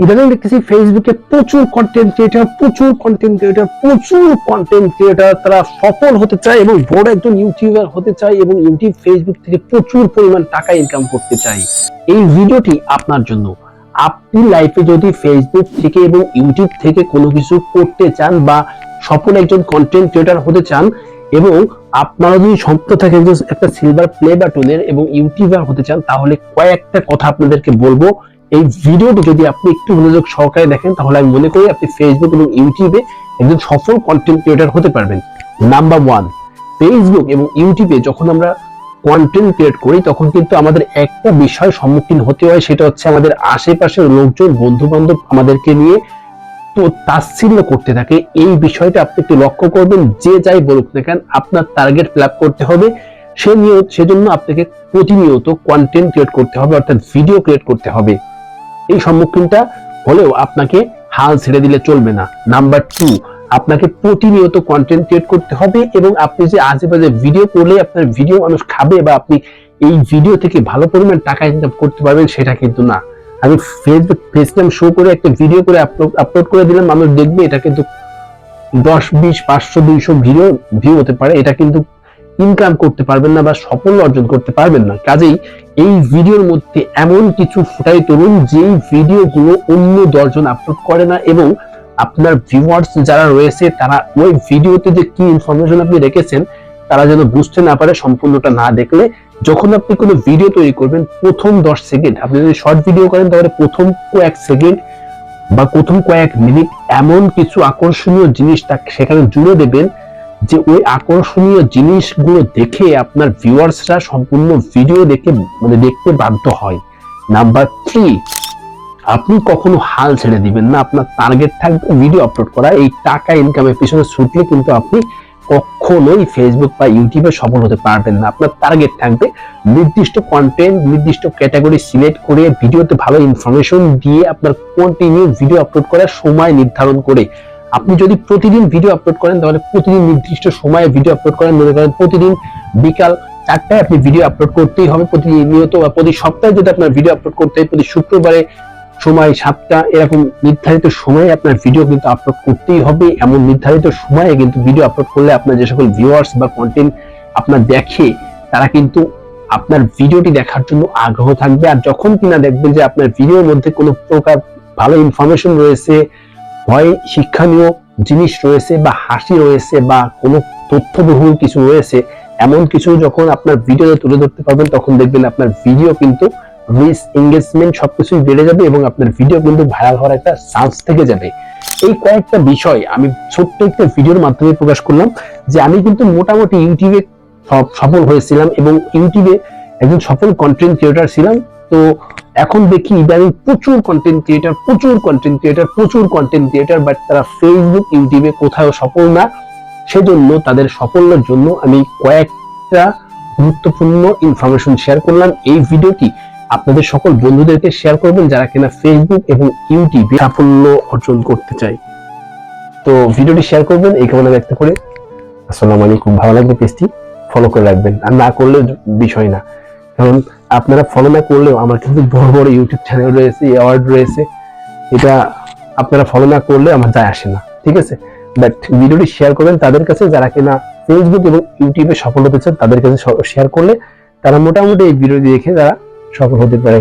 ইদানিং দেখতেছি ফেসবুকে প্রচুর কন্টেন্ট ক্রিয়েটার প্রচুর কন্টেন্ট ক্রিয়েটার প্রচুর কন্টেন্ট ক্রিয়েটার তারা সফল হতে চায় এবং বড় একজন ইউটিউবার হতে চায় এবং ইউটিউব ফেসবুক থেকে প্রচুর পরিমাণ টাকা ইনকাম করতে চায়। এই ভিডিওটি আপনার জন্য। আপনি লাইফে যদি ফেসবুক থেকে এবং ইউটিউব থেকে কোনো কিছু করতে চান বা সফল একজন কন্টেন্ট ক্রিয়েটার হতে চান এবং আপনারা যদি স্বপ্ন থাকে একটা সিলভার প্লে বাটনের এবং ইউটিউবার হতে চান, তাহলে কয়েকটা কথা আপনাদেরকে বলব। এই ভিডিওটি যদি আপনি একটু মনোযোগ সহকারে দেখেন, তাহলে আমি মনে করি আপনি ফেসবুক এবং ইউটিউবে একজন সফল কন্টেন্ট ক্রিয়েটার হতে পারবেন। নাম্বার ওয়ান ফেসবুক এবং ইউটিউবে যখন আমরা কন্টেন্ট ক্রিয়েট করি, তখন কিন্তু আমাদের একটা বিষয় সম্মুখীন হতে হয়, সেটা হচ্ছে আমাদের আশেপাশের লোকজন বন্ধু বান্ধব আমাদেরকে নিয়ে তো তাচ্ছিল্য করতে থাকে। এই বিষয়টা আপনি একটু লক্ষ্য করবেন, যে যাই বলুক না কেন, আপনার টার্গেট ফিল করতে হবে। সে নিয়ে সেজন্য আপনাকে প্রতিনিয়ত কন্টেন্ট ক্রিয়েট করতে হবে, অর্থাৎ ভিডিও ক্রিয়েট করতে হবে। এই সম্মুখীনটা হলেও আপনাকে হাল ছেড়ে দিলে চলবে না। নাম্বার টু আপনাকে প্রতিনিয়ত কন্টেন্ট ক্রিয়েট করতে হবে এবং আপনি যে আশেপাশে ভিডিও করলে আপনার ভিডিও মানুষ খাবে বা আপনি এই ভিডিও থেকে ভালো পরিমাণ টাকা ইনকাম করতে পারবেন সেটা কিন্তু না। আমি ফেসবুক ফেসক্যাম শো করে একটা ভিডিও করে আপলোড আপলোড করে দিলাম, মানুষ দেখবে এটা কিন্তু দশ, বিশ, পাঁচশো, দুইশো ভিডিও ভিউ হতে পারে। এটা কিন্তু ইনকাম করতে পারবেন না বা সাফল্য অর্জন করতে পারবেন না। কাজেই এই ভিডিওর মধ্যে এমন কিছু ফুটাই তুলুন, যেই ভিডিওগুলো অন্য দশজন আপলোড করে না এবং আপনার ভিউয়ার্স যারা রয়েছে, তারা ওই ভিডিওতে যে কি ইনফরমেশন আপনি রেখেছেন, তারা যেন বুঝতে না পারে, সম্পূর্ণটা না দেখলে। যখন আপনি কোনো ভিডিও তৈরি করবেন, প্রথম দশ সেকেন্ড আপনি যদি শর্ট ভিডিও করেন, তাহলে প্রথম কয়েক সেকেন্ড বা প্রথম কয়েক মিনিট এমন কিছু আকর্ষণীয় জিনিসটা সেখানে জুড়ে দেবেন যে ওই আকর্ষণীয় জিনিসগুলো দেখে আপনার ভিউয়ার্সরা সম্পূর্ণ ভিডিও দেখে মানে দেখতে বাধ্য হয়। নাম্বার থ্রি আপনি কখনো হাল ছেড়ে দিবেন না। আপনার টার্গেট থাকবে ভিডিও আপলোড করা। এই টাকা ইনকামের পিছনে ছুটলে কিন্তু আপনি কখনোই ফেসবুক বা ইউটিউবে সফল হতে পারবেন না। আপনার টার্গেট থাকবে নির্দিষ্ট কন্টেন্ট নির্দিষ্ট ক্যাটাগরি সিলেক্ট করে ভিডিওতে ভালো ইনফরমেশন দিয়ে আপনার কন্টিনিউ ভিডিও আপলোড করার সময় নির্ধারণ করে। আপনি যদি প্রতিদিন ভিডিও আপলোড করেন, তাহলে প্রতিদিন নির্দিষ্ট সময়ে ভিডিও আপলোড করেন। মনে করেন প্রতিদিন বিকাল চারটায় আপনি ভিডিও আপলোড করতেই হবে। প্রতিনিয়ত বা প্রতি সপ্তাহে যদি আপনার ভিডিও আপলোড করতে হয়, প্রতি শুক্রবারে সময় সাতটা, এরকম নির্ধারিত সময়ে আপনার ভিডিও কিন্তু আপলোড করতেই হবে। এমন নির্ধারিত সময়ে কিন্তু ভিডিও আপলোড করলে আপনার যে সকল ভিউয়ার্স বা কন্টেন্ট আপনার দেখে, তারা কিন্তু আপনার ভিডিওটি দেখার জন্য আগ্রহ থাকবে। আর যখন কিনা দেখবেন যে আপনার ভিডিওর মধ্যে কোনো প্রকার ভালো ইনফরমেশন রয়েছে হয় শিক্ষণীয় জিনিস রয়েছে বা হাসি রয়েছে বা কোনো তথ্যবহুল কিছু রয়েছে, এমন কিছু যখন আপনার ভিডিওতে তুলে ধরতে পারবেন, তখন দেখবেন আপনার ভিডিও কিন্তু রিচ এঙ্গেজমেন্ট সবকিছুই বেড়ে যাবে এবং আপনার ভিডিও কিন্তু ভাইরাল হওয়ার একটা চান্স থেকে যাবে। এই কয়েকটা বিষয় আমি ছোট্ট একটা ভিডিওর মাধ্যমে প্রকাশ করলাম, যে আমি কিন্তু মোটামুটি ইউটিউবে সফ- সফল হয়েছিলাম এবং ইউটিউবে একজন সফল কন্টেন্ট ক্রিয়েটার ছিলাম। তো এখন দেখি ইদানিং প্রচুর কন্টেন্ট ক্রিয়েটার প্রচুর কন্টেন্ট ক্রিয়েটার প্রচুর কন্টেন্ট ক্রিয়েটার বাট তারা ফেসবুক ইউটিউবে কোথাও সফল না। সেজন্য তাদের সাফল্যের জন্য আমি কয়েকটা গুরুত্বপূর্ণ ইনফরমেশন শেয়ার করলাম। এই ভিডিওটি আপনাদের সকল বন্ধুদেরকে শেয়ার করবেন যারা কিনা ফেসবুক এবং ইউটিউবে সাফল্য অর্জন করতে চায়। তো ভিডিওটি শেয়ার করবেন, এই কামনা ব্যক্ত করে। আসসালামু আলাইকুম। ভালো লাগবে পেজটি ফলো করে রাখবেন। আর না করলে বিষয় না। কারণ আপনারা ফলো না করলেও আমার কিন্তু বড় বড় ইউটিউব চ্যানেল রয়েছে অ্যাওয়ার্ড রয়েছে, এটা আপনারা ফলো না করলে আমার যায় আসে না, ঠিক আছে? বাট ভিডিওটি শেয়ার করবেন তাদের কাছে, যারা কিনা ফেসবুক এবং ইউটিউবে সফল হতে চান তাদের কাছে শেয়ার করলে তারা মোটামুটি এই ভিডিও দেখে তারা সফল হতে পারে।